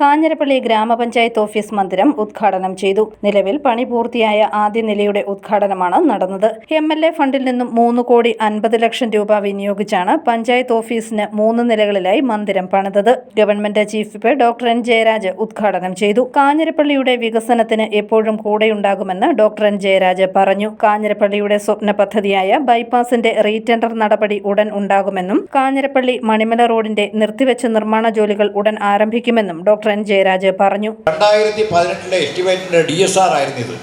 കാഞ്ഞിരപ്പള്ളി ഗ്രാമപഞ്ചായത്ത് ഓഫീസ് മന്ദിരം ഉദ്ഘാടനം ചെയ്തു. നിലവിൽ പണി പൂർത്തിയായ ആദ്യ നിലയുടെ ഉദ്ഘാടനമാണ് നടന്നത്. എം എൽ എ ഫണ്ടിൽ നിന്നും മൂന്ന് കോടി അൻപത് ലക്ഷം രൂപ വിനിയോഗിച്ചാണ് പഞ്ചായത്ത് ഓഫീസിന് മൂന്ന് നിലകളിലായി മന്ദിരം പണിതത്. Government chief whip doctor N. Jayaraj ഉദ്ഘാടനം ചെയ്തു. കാഞ്ഞിരപ്പള്ളിയുടെ വികസനത്തിന് എപ്പോഴും കൂടെയുണ്ടാകുമെന്ന് ഡോക്ടർ എൻ. ജയരാജ് പറഞ്ഞു. കാഞ്ഞിരപ്പള്ളിയുടെ സ്വപ്ന പദ്ധതിയായ ബൈപ്പാസിന്റെ റീടെൻഡർ നടപടി ഉടൻ ഉണ്ടാകുമെന്നും കാഞ്ഞിരപ്പള്ളി മണിമല റോഡിന്റെ നിർത്തിവെച്ച നിർമ്മാണ ജോലികൾ ഉടൻ ആരംഭിക്കുമെന്നും ഡോക്ടർ എൻ ജയരാജ് പറഞ്ഞു. രണ്ടായിരത്തി പതിനെട്ടിലെ എസ്റ്റിമേറ്റിന്റെ ഡി എസ് ആർ ആയിരുന്നു ഇത്.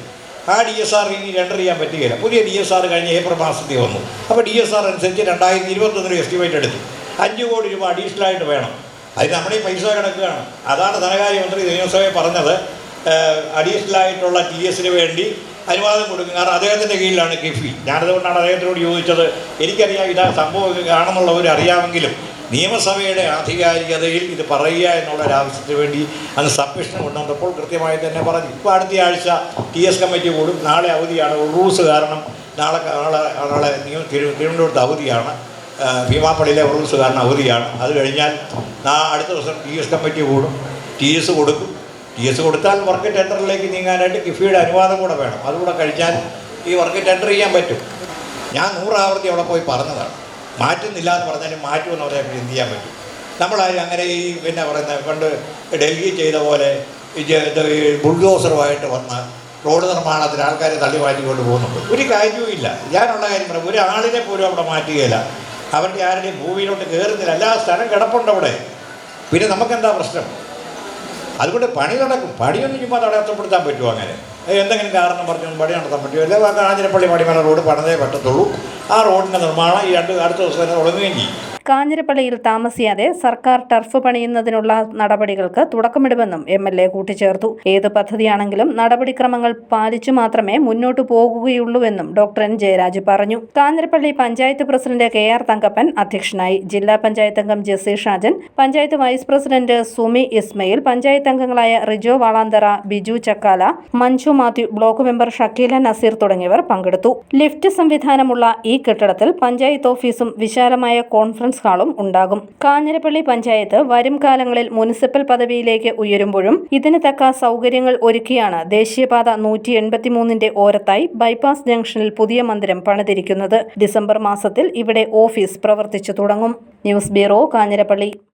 ആ ഡി എസ് ആർ ഇനി രണ്ടർ ചെയ്യാൻ പറ്റുകയില്ല. പുതിയ ഡി എസ് ആർ കഴിഞ്ഞ ഏപ്രിൽ മാസത്തിൽ വന്നു. അപ്പോൾ ഡി എസ് ആർ അനുസരിച്ച് രണ്ടായിരത്തി ഇരുപത്തൊന്നിന് എസ്റ്റിമേറ്റ് എടുത്തു. അഞ്ച് കോടി രൂപ അഡീഷണൽ ആയിട്ട് വേണം. അതിന് നമ്മുടെ ഈ പൈസ കിടക്കുകയാണ്. അതാണ് ധനകാര്യമന്ത്രി നിയമസഭയിൽ പറഞ്ഞത്. അഡീഷണൽ ആയിട്ടുള്ള ടി എസിന് വേണ്ടി അനുവാദം കൊടുക്കും. കാരണം അദ്ദേഹത്തിന്റെ കീഴിലാണ് കിഫി ഞാനതുകൊണ്ടാണ് അദ്ദേഹത്തിനോട് ചോദിച്ചത്. എനിക്കറിയാം ഇതാ സംഭവം ആണെന്നുള്ളവർ അറിയാമെങ്കിലും നിയമസഭയുടെ ആധികാരികതയിൽ ഇത് പറയുക എന്നുള്ള ഒരു വേണ്ടി അന്ന് സബ്മിഷൻ കൊണ്ടുവന്നപ്പോൾ കൃത്യമായി തന്നെ പറഞ്ഞു. ഇപ്പോൾ അടുത്ത ആഴ്ച ടി എസ് കമ്മിറ്റി കൂടും. നാളെ അവധിയാണ്. ഉറൂസ് കാരണം നാളെ നാളെ നാളെ തിരുവനന്തപുരത്ത് അവധിയാണ്. ഭീമാപ്പള്ളിയിലെ ഉറൂസ് കാരണം അവധിയാണ്. അത് കഴിഞ്ഞാൽ നാ അടുത്ത ദിവസം ടി എസ് കമ്മിറ്റി കൂടും. ടി എസ് കൊടുക്കും. ടി എസ് കൊടുത്താൽ വർക്ക് ടെൻഡറിലേക്ക് നീങ്ങാനായിട്ട് കിഫിയുടെ അനുവാദം കൂടെ വേണം. അതുകൂടെ കഴിഞ്ഞാൽ ഈ വർക്ക് ടെൻഡർ ചെയ്യാൻ പറ്റും. ഞാൻ നൂറാവർത്തി അവിടെ പോയി പറഞ്ഞതാണ്. മാറ്റുന്നില്ല എന്ന് പറഞ്ഞാലും മാറ്റുമെന്ന് പറയാൻ എന്ത് ചെയ്യാൻ പറ്റും? നമ്മളാരും അങ്ങനെ ഈ പിന്നെ പറയുന്ന പണ്ട് ഡൽഹി ചെയ്ത പോലെ ഈ ബുൾഡോസറുമായിട്ട് വന്ന് റോഡ് നിർമ്മാണത്തിന് ആൾക്കാരെ തള്ളി മാറ്റിക്കൊണ്ട് പോകുന്നുണ്ട്. ഒരു കാര്യവും ഇല്ല. ഞാനുള്ള കാര്യം പറയാം. ഒരാളിനെ പോലും അവിടെ മാറ്റുകയില്ല. അവരുടെ ആരുടെയും ഭൂമിയിലോട്ട് കയറുന്നില്ല എല്ലാ സ്ഥലം കിടപ്പുണ്ട് അവിടെ. പിന്നെ നമുക്കെന്താ പ്രശ്നം? അതുകൊണ്ട് പണി നടക്കും. പണിയൊന്നും ചുമ്മാ തടസ്സപ്പെടുത്താൻ പറ്റുമോ അങ്ങനെ? എന്തെങ്കിലും കാരണം പറഞ്ഞു പണി നടത്താൻ പറ്റുമോ? അല്ലെ കാഞ്ഞിരപ്പള്ളി മടിമല റോഡ് പണിതേ പറ്റത്തുള്ളൂ. ആ റോഡിന്റെ നിർമ്മാണം ഈ രണ്ട് അടുത്ത ദിവസം തന്നെ തുടങ്ങുകയും ചെയ്യും. കാഞ്ഞിരപ്പള്ളിയിൽ താമസിയാതെ സർക്കാർ ടർഫ് പണിയുന്നതിനുള്ള നടപടികൾക്ക് തുടക്കമിടുമെന്നും എം എൽ എ കൂട്ടിച്ചേർത്തു. ഏത് പദ്ധതിയാണെങ്കിലും നടപടിക്രമങ്ങൾ പാലിച്ചു മാത്രമേ മുന്നോട്ടു പോകുകയുള്ളൂവെന്നും ഡോക്ടർ എൻ ജയരാജ് പറഞ്ഞു. Kanjirappally panchayat president K R Thankappan അധ്യക്ഷനായി ജില്ലാ പഞ്ചായത്ത് അംഗം ജെസി ഷാജൻ പഞ്ചായത്ത് വൈസ് പ്രസിഡന്റ് സുമി ഇസ്മയിൽ പഞ്ചായത്ത് അംഗങ്ങളായ റിജോ വാളാന്തറ ബിജു ചക്കാല മഞ്ജു മാത്യു ബ്ലോക്ക് മെമ്പർ ഷക്കീല നസീർ തുടങ്ങിയവർ പങ്കെടുത്തു. ലിഫ്റ്റ് സംവിധാനമുള്ള ഈ കെട്ടിടത്തിൽ പഞ്ചായത്ത് ഓഫീസും വിശാലമായ കോൺഫറൻസ് ഹാളും ഉണ്ടാകും. കാഞ്ഞിരപ്പള്ളി പഞ്ചായത്ത് വരും കാലങ്ങളിൽ മുനിസിപ്പൽ പദവിയിലേക്ക് ഉയരുമ്പോഴും ഇതിന് തക്ക സൗകര്യങ്ങൾ ഒരുക്കിയാണ് ദേശീയപാത നൂറ്റി എൺപത്തിമൂന്നിന്റെ ഓരത്തായി ബൈപ്പാസ് ജംഗ്ഷനിൽ പുതിയ മന്ദിരം പണിതിരിക്കുന്നത്. ഡിസംബർ മാസത്തിൽ ഇവിടെ ഓഫീസ് പ്രവർത്തിച്ചു തുടങ്ങും. News bureau Kanjirappally.